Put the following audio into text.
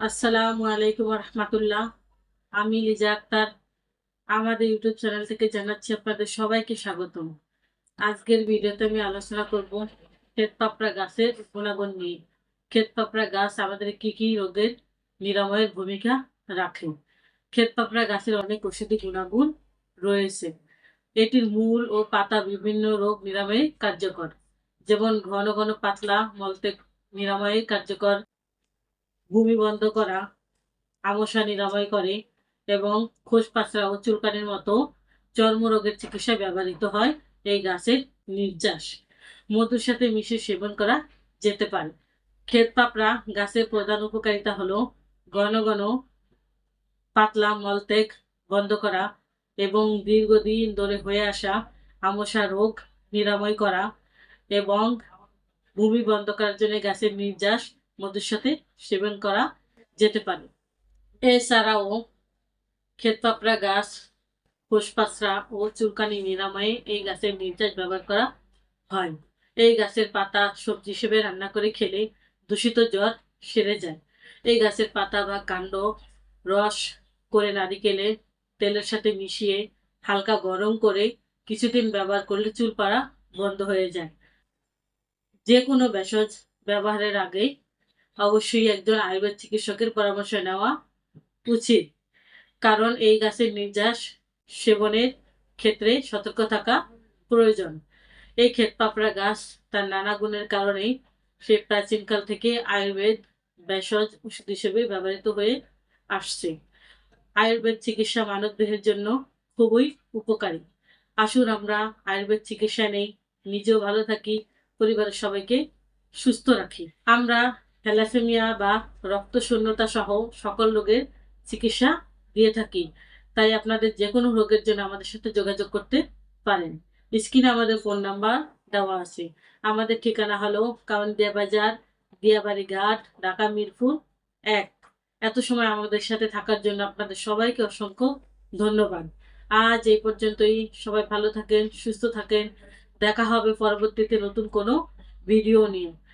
আসসালামু আলাইকুম রহমতুল্লাহ আমি লিজা আক্তার। আমাদের ইউটিউব চ্যানেল থেকে জানাচ্ছি আপনাদের সবাইকে আজকের ভিডিওতে আমি আলোচনা করব ক্ষেত পাপড়া গাছের গুণাগুণ নিয়ে। ক্ষেত পাপড়া গাছ আমাদের কি কি রোগের নিরাময়ের ভূমিকা রাখে? ক্ষেত পাপড়া গাছের অনেক ওষুধি গুণাগুণ রয়েছে। এটির মূল ও পাতা বিভিন্ন রোগ নিরাময়ে কার্যকর। যেমন ঘন ঘন পাতলা, মলত্যাগ নিরাময়ে কার্যকর ভূমি বন্ধ করা আমসা নিরাময় করে এবং খোস পাচড়া ও চুলকানির মতো চর্মরোগের চিকিৎসায় ব্যবহৃত হয় এই গাছের নির্যাস। মধুর সাথে মিশে সেবন করা যেতে পারে। ক্ষেত পাপড়া গাছের প্রধান উপকারিতা হলো ঘন ঘন পাতলা মলত্যাগ বন্ধ করা এবং দীর্ঘদিন ধরে হয়ে আসা আমসা রোগ নিরাময় করা এবং ভূমি বন্ধ করার জন্য গাছের নির্যাস মধুর সাথে সেবন করা যেতে পারে। এছাড়াও ক্ষেতপাপড়া গাছ ফুসপাচড়া ও চুলকানি নিরাময়ে এই গাছের নির্যাস ব্যবহার করা হয়। এই গাছের পাতা সবজি হিসেবে রান্না করে খেলে দূষিত জ্বর সেরে যায়। এই গাছের পাতা বা কাণ্ড রস করে নারিকেলে তেলের সাথে মিশিয়ে হালকা গরম করে কিছুদিন ব্যবহার করলে চুল পাড়া বন্ধ হয়ে যায়। যে কোনো ভেষজ ব্যবহারের আগে অবশ্যই একজন আয়ুর্বেদ চিকিৎসকের পরামর্শ নেওয়া উচিত। কারণ এই গাছের নির্যাস সেবনের ক্ষেত্রে সতর্ক থাকা প্রয়োজন। এই ক্ষেত পাপড়া গাছ তার নানা গুণের কারণেই সে প্রাচীনকাল থেকে আয়ুর্বেদ ভেষজ ওষুধ হিসেবে ব্যবহৃত হয়ে আসছে। আয়ুর্বেদ চিকিৎসা মানব দেহের জন্য খুবই উপকারী। আসুন আমরা আয়ুর্বেদ চিকিৎসা নেই, নিজেও ভালো থাকি, পরিবারের সবাইকে সুস্থ রাখি। আমরা থ্যালাসেমিয়া বা রক্ত শূন্যতা সহ সকল রোগের চিকিৎসা দিয়ে থাকি। তাই আপনাদের যে কোনো রোগের জন্য আমাদের সাথে যোগাযোগ করতে পারেন। স্ক্রিনে আমাদের ফোন নাম্বার দেওয়া আছে। আমাদের ঠিকানা হলো কাউন্দিয়া বাজার, দিয়াবাড়ি ঘাট, ঢাকা, মিরপুর এক। এত সময় আমাদের সাথে থাকার জন্য আপনাদের সবাইকে অসংখ্য ধন্যবাদ। আজ এই পর্যন্তই। সবাই ভালো থাকেন, সুস্থ থাকেন। দেখা হবে পরবর্তীতে নতুন কোনো ভিডিও নিয়ে।